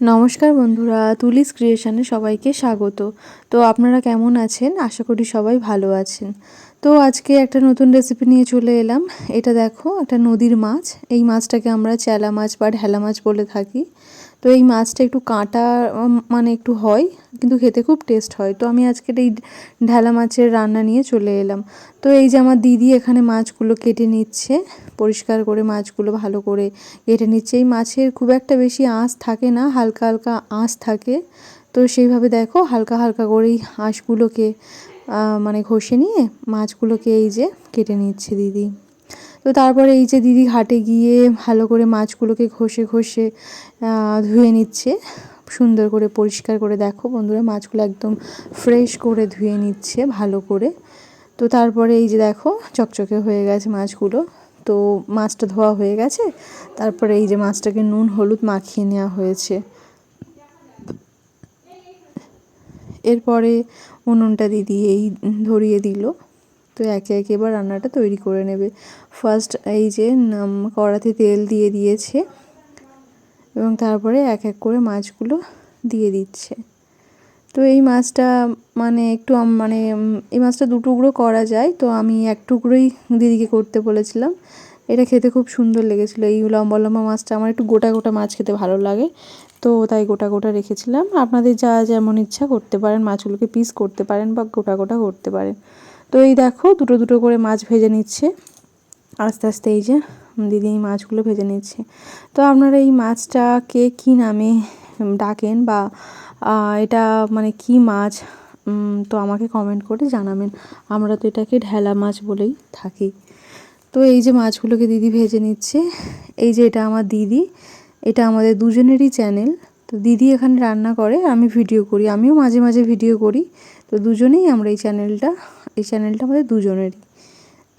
নমস্কার বন্ধুরা, তুলিস ক্রিয়েশনে সবাইকে স্বাগত। তো আপনারা কেমন আছেন? আশা করি সবাই ভালো আছেন। তো আজকে একটা নতুন রেসিপি নিয়ে চলে এলাম। এটা দেখো, একটা নদীর মাছ। এই মাছটাকে আমরা চেলা মাছ বা ঢেলা মাছ বলে থাকি। তো এই মাছটা একটু কাঁটা মানে একটু হয়, কিন্তু খেতে খুব টেস্ট হয়। তো আমি আজকে এই ঢেলা মাছের রান্না নিয়ে চলে এলাম। তো এই যে আমার দিদি এখানে মাছগুলো কেটে নিচ্ছে। পরিষ্কার করে মাছগুলো ভালো করে কেটে নিচ্ছে। এই মাছের খুব একটা বেশি আঁশ থাকে না, হালকা হালকা আঁশ থাকে। তো সেইভাবে দেখো হালকা হালকা করেই আঁশগুলোকে মানে ঘষে নিয়ে মাছগুলোকে এই যে কেটে নিচ্ছে দিদি। তো তারপরে এই যে দিদি ঘাটে গিয়ে ভালো করে মাছগুলোকে ঘষে ঘষে ধুয়ে নিচ্ছে। সুন্দর করে পরিষ্কার করে দেখো বন্ধুরা, মাছগুলো একদম ফ্রেশ করে ধুয়ে নিচ্ছে ভালো করে। তো তারপরে এই যে দেখো চকচকে হয়ে গেছে মাছগুলো। তো মাছটা ধোয়া হয়ে গেছে। তারপরে এই যে মাছটাকে নুন, হলুদ মাখিয়ে নেওয়া হয়েছে। এরপরে উনুনটা দিদি এই ধরিয়ে দিল। তো একে একে এবার রান্নাটা তৈরি করে নেবে। ফার্স্ট এই যে কড়াতে তেল দিয়ে দিয়েছে। এবং তারপরে এক এক করে মাছগুলো দিয়ে দিচ্ছে। তো এই মাছটা মানে একটু মানে এই মাছটা দু টুকরো করা যায়, তো আমি এক টুকরোই দিদিকে করতে বলেছিলাম। এটা খেতে খুব সুন্দর লেগেছিলো। এই লম্বা লম্বা মাছটা আমার একটু গোটা গোটা মাছ খেতে ভালো লাগে, তো তাই গোটা গোটা রেখেছিলাম। আপনাদের যা যেমন ইচ্ছা করতে পারেন, মাছগুলোকে পিস করতে পারেন বা গোটা গোটা করতে পারেন। তো এই দেখো, দুটো দুটো করে মাছ ভেজে নিচ্ছে। আস্তে আস্তে এই যে, দিদি এই মাছগুলো ভেজে নিচ্ছে। তো আপনারা এই মাছটা কে কী নামে ডাকেন বা এটা মানে কি মাছ? তো আমাকে কমেন্ট করে জানাবেন। আমরা তো এটাকে ঢেলা মাছ বলেই থাকি। তো এই যে মাছগুলোকে দিদি ভেজে নিচ্ছে, এই যে এটা আমার দিদি, এটা আমাদের দুজনেরই চ্যানেল তো দিদি এখানে রান্না করে, আমি ভিডিও করি, আমিও মাঝে মাঝে ভিডিও করি। তো দুজনেই আমরা এই চ্যানেলটা এই চ্যানেলটা আমাদের দুজনেরই।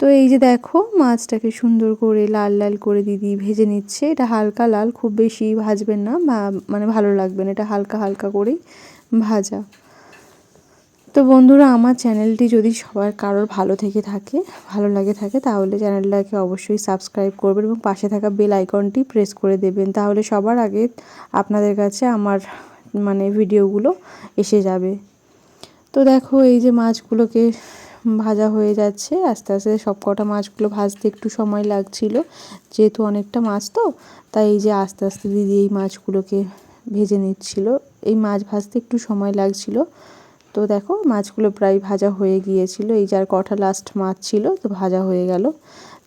তো এই যে দেখো, মাছটাকে সুন্দর করে লাল লাল করে দিদি ভেজে নিচ্ছে। এটা হালকা লাল, খুব বেশি ভাজবেন না মানে ভালো লাগবে না, এটা হালকা হালকা করেই ভাজা। তো বন্ধুরা, আমার চ্যানেলটি যদি সবার কারোর ভালো থেকে থাকে, ভালো লাগে থাকে, তাহলে চ্যানেলটাকে অবশ্যই সাবস্ক্রাইব করবেন এবং পাশে থাকা বেল আইকনটি প্রেস করে দেবেন। তাহলে সবার আগে আপনাদের কাছে আমার মানে ভিডিওগুলো এসে যাবে। তো দেখো, এই যে মাছগুলোকে ভাজা হয়ে যাচ্ছে। আস্তে আস্তে সব কটা মাছগুলো ভাজতে একটু সময় লাগছিল। যেহেতু অনেকটা মাছ তো, তাই এই যে আস্তে আস্তে দিদি এই মাছগুলোকে ভেজে নিচ্ছিল। এই মাছ ভাজতে একটু সময় লাগছিল। তো দেখো, মাছগুলো প্রায় ভাজা হয়ে গিয়েছিল। এই যার কটা লাস্ট মাছ ছিল, তো ভাজা হয়ে গেল।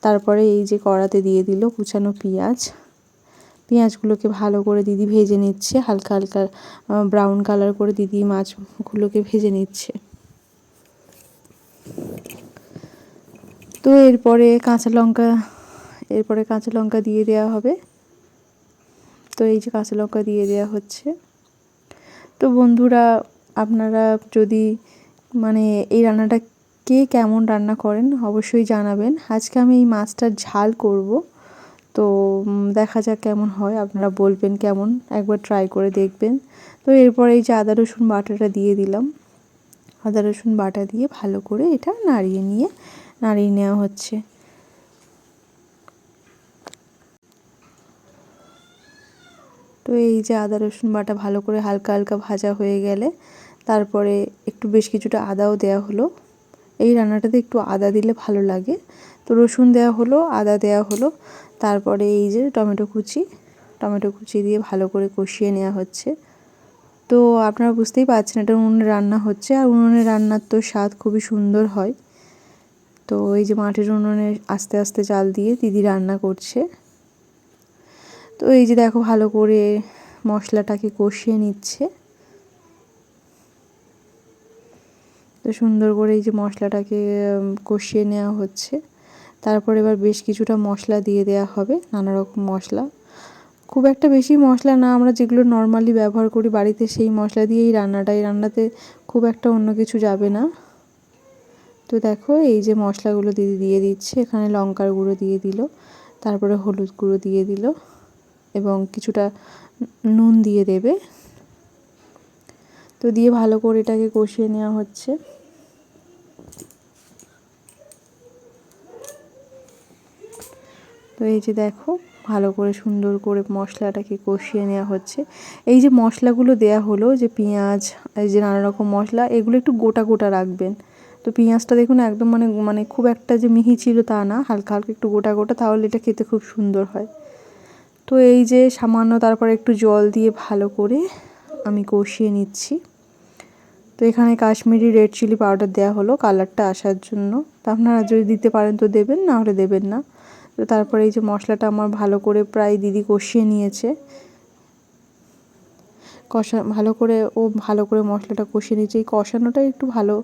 তারপরে এই যে কড়াতে দিয়ে দিল কুচানো পেঁয়াজ। পেঁয়াজগুলোকে ভালো করে দিদি ভেজে নিচ্ছে, হালকা হালকা ব্রাউন কালার করে দিদি মাছগুলোকে ভেজে নিচ্ছে। তো এরপরে কাঁচা লঙ্কা, এরপরে কাঁচা লঙ্কা দিয়ে দেওয়া হবে। তো এই যে কাঁচা লঙ্কা দিয়ে দেওয়া হচ্ছে। তো বন্ধুরা, আপনারা যদি মানে এই রান্নাটা কে কেমন রান্না করেন অবশ্যই জানাবেন। আজকে আমি এই মাছটার ঝাল করব। তো দেখা যাক কেমন হয়, আপনারা বলবেন কেমন, একবার ট্রাই করে দেখবেন। তো এরপরে এই যে আদা, রসুন বাটাটা দিয়ে দিলাম। আদা, রসুন বাটা দিয়ে ভালো করে এটা নাড়িয়ে নিয়ে নাড়িয়ে নেওয়া হচ্ছে। তো এই যে আদা, রসুন বাটা ভালো করে হালকা হালকা ভাজা হয়ে গেলে তারপরে একটু বেশ কিছুটা আদাও দেওয়া হলো। এই রান্নাটাতে একটু আদা দিলে ভালো লাগে। তো রসুন দেওয়া হলো, আদা দেওয়া হলো, তারপরে এই যে টমেটো কুচি টমেটো কুচি দিয়ে ভালো করে কষিয়ে নেওয়া হচ্ছে। তো আপনারা বুঝতেই পারছেন এটা উনুনে রান্না হচ্ছে, আর উনুনে রান্নার তো স্বাদ খুবই সুন্দর হয়। তো এই যে মাটির উনুনে আস্তে আস্তে চাল দিয়ে দিদি রান্না করছে। তো এই যে দেখো ভালো করে মশলাটাকে কষিয়ে নিচ্ছে। তো সুন্দর করে এই যে মশলাটাকে কষিয়ে নেওয়া হচ্ছে। তারপর এবার বেশ কিছুটা মশলা দিয়ে দেওয়া হবে, নানা রকম মশলা। খুব একটা বেশি মশলা না, আমরা যেগুলো নর্মালি ব্যবহার করি বাড়িতে সেই মশলা দিয়েই রান্নাটা, এই রান্নাতে খুব একটা অন্য কিছু যাবে না। তো দেখো, এই যে মশলাগুলো দিদি দিয়ে দিচ্ছে, এখানে লঙ্কার গুঁড়ো দিয়ে দিল, তারপরে হলুদ গুঁড়ো দিয়ে দিল এবং কিছুটা নুন দিয়ে দেবে। তো দিয়ে ভালো করে এটাকে কষিয়ে নেওয়া হচ্ছে। তো এই যে দেখো, ভালো করে সুন্দর করে মশলাটাকে কষিয়ে নেওয়া হচ্ছে। এই যে মশলাগুলো দেয়া হলো, যে পেঁয়াজ, এই যে নানা রকম মশলা, এগুলো একটু গোটা গোটা রাখবেন। তো পেঁয়াজটা দেখুন একদম মানে মানে খুব একটা যে মিহি ছিল তা না, হালকা হালকা একটু গোটা গোটা, তাহলে এটা খেতে খুব সুন্দর হয়। তো এই যে সামান্য তারপরে একটু জল দিয়ে ভালো করে আমি কষিয়ে নিচ্ছি। তো এখানে কাশ্মীরি রেড চিলি পাউডার দেওয়া হলো কালারটা আসার জন্য। তা আপনারা যদি দিতে পারেন তো দেবেন, না হলে দেবেন না। তো তারপরে এই যে মশলাটা আমার ভালো করে প্রায় দিদি কষিয়ে নিয়েছে। কষা, ভালো করে, ও ভালো করে মশলাটা কষিয়ে নিয়েছে। এই কষানোটা একটু ভালো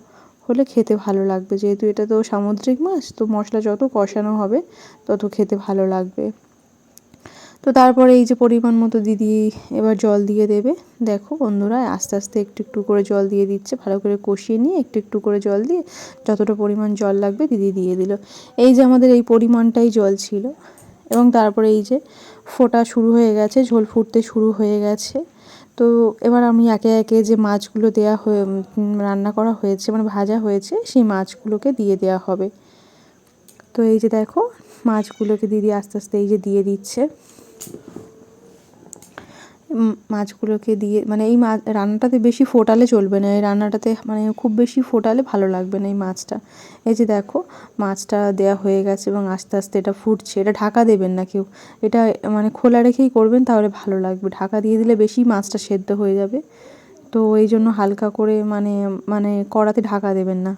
হলে খেতে ভালো লাগবে। যেহেতু এটা তো সামুদ্রিক মাছ, তো মশলা যত কষানো হবে, তত খেতে ভালো লাগবে। তো তারপরে এই যে পরিমাণ মতো দিদি এবার জল দিয়ে দেবে। দেখো বন্ধুরা, আস্তে আস্তে একটু একটু করে জল দিয়ে দিচ্ছে, ভালো করে কষিয়ে নিয়ে একটু একটু করে জল দিয়ে যতটা পরিমাণ জল লাগবে দিদি দিয়ে দিল। এই যে আমাদের এই পরিমাণটাই জল ছিল। এবং তারপরে এই যে ফোটা শুরু হয়ে গেছে, ঝোল ফুটতে শুরু হয়ে গেছে। তো এবার আমি একে একে যে মাছগুলো দেয়া হয়ে রান্না করা হয়েছে মানে ভাজা হয়েছে, সেই মাছগুলোকে দিয়ে দেওয়া হবে। তো এই যে দেখো, মাছগুলোকে দিদি আস্তে আস্তে এই যে দিয়ে দিচ্ছে। মাছগুলোকে দিয়ে মানে এই মাছ রান্নাটাতে বেশি ফোটালে চলবে না। এই রান্নাটাতে মানে খুব বেশি ফোটালে ভালো লাগবে না এই মাছটা। এই যে দেখো, মাছটা দেয়া হয়ে গেছে এবং আস্তে আস্তে এটা ফুটছে। এটা ঢাকা দেবেন না কেউ। এটা মানে খোলা রেখেই করবেন, তাহলে ভালো লাগবে। ঢাকা দিয়ে দিলে বেশি মাছটা সেদ্ধ হয়ে যাবে। তো এই জন্য হালকা করে মানে মানে কড়াতে ঢাকা দেবেন না।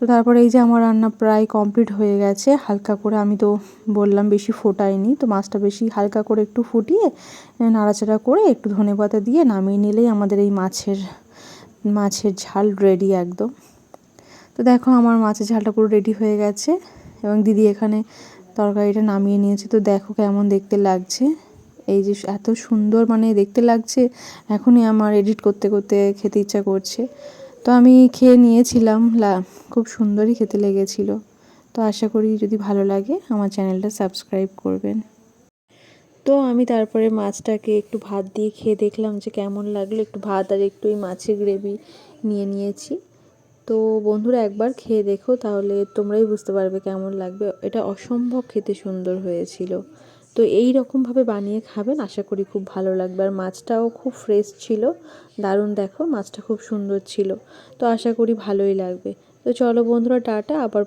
তো তারপরে এই যে আমার রান্না প্রায় কমপ্লিট হয়ে গেছে, হালকা করে আমি তো বললাম বেশি ফোটাইনি, তো মাছটা বেশি হালকা করে একটু ফুটিয়ে নাড়াচাড়া করে একটু ধনে পাতা দিয়ে নামিয়ে নিলেই আমাদের এই মাছের মাছের ঝাল রেডি একদম। তো দেখো আমার মাছের ঝালটা পুরো রেডি হয়ে গেছে এবং দিদি এখানে তরকারিটা নামিয়ে নিয়েছে, তো দেখো কেমন দেখতে লাগছে। এই যে এত সুন্দর মানে দেখতে লাগছে, এখনই আমার এডিট করতে করতে খেতে ইচ্ছা করছে। তো আমি খেয়ে নিয়েছিলাম, লা, খুব সুন্দরই খেতে লেগেছিল। তো আশা করি যদি ভালো লাগে, আমার চ্যানেলটা সাবস্ক্রাইব করবেন। তো আমি তারপরে মাছটাকে একটু ভাত দিয়ে খেয়ে দেখলাম যে কেমন লাগল। একটু ভাত আর একটু ওই মাছের গ্রেভি নিয়ে নিয়েছি। তো বন্ধুরা একবার খেয়ে দেখো, তাহলে তোমরাই বুঝতে পারবে কেমন লাগবে। এটা অসম্ভব খেতে সুন্দর হয়েছিল। তো এই রকমভাবে বানিয়ে খাবেন, আশা করি খুব ভালো লাগবে। আর মাছটাও খুব ফ্রেশ ছিল। দারুণ দেখো, মাছটা খুব সুন্দর ছিল। তো আশা করি ভালোই লাগবে। তো চলো বন্ধুরা, টাটা, আবার